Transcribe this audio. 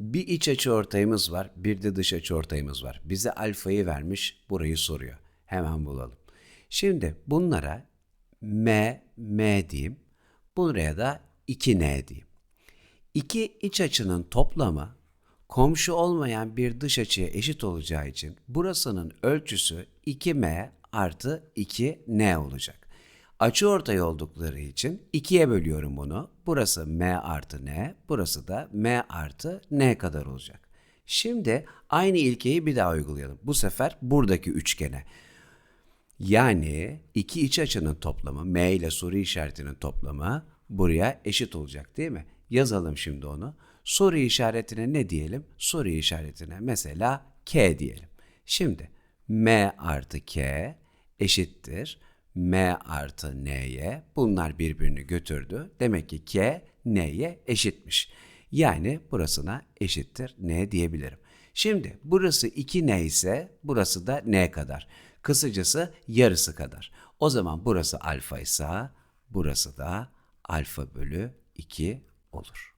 Bir iç açı ortayımız var, bir de dış açı ortayımız var. Bize alfayı vermiş, burayı soruyor. Hemen bulalım. Şimdi bunlara M, M diyeyim. Buraya da 2N diyeyim. İki iç açının toplamı komşu olmayan bir dış açıya eşit olacağı için burasının ölçüsü 2m artı 2n olacak. Açı ortay oldukları için 2'ye bölüyorum bunu. Burası m artı n, burası da m artı n kadar olacak. Şimdi aynı ilkeyi bir daha uygulayalım. Bu sefer buradaki üçgene. Yani iki iç açının toplamı, M ile soru işaretinin toplamı buraya eşit olacak değil mi? Yazalım şimdi onu. Soru işaretine ne diyelim? Soru işaretine mesela K diyelim. Şimdi M artı K eşittir. M artı N'ye bunlar birbirini götürdü. Demek ki K N'ye eşitmiş. Yani burasına eşittir N diyebilirim. Şimdi burası 2N ise burası da N kadar. Kısacası yarısı kadar. O zaman burası alfa ise burası da alfa bölü 2 olur.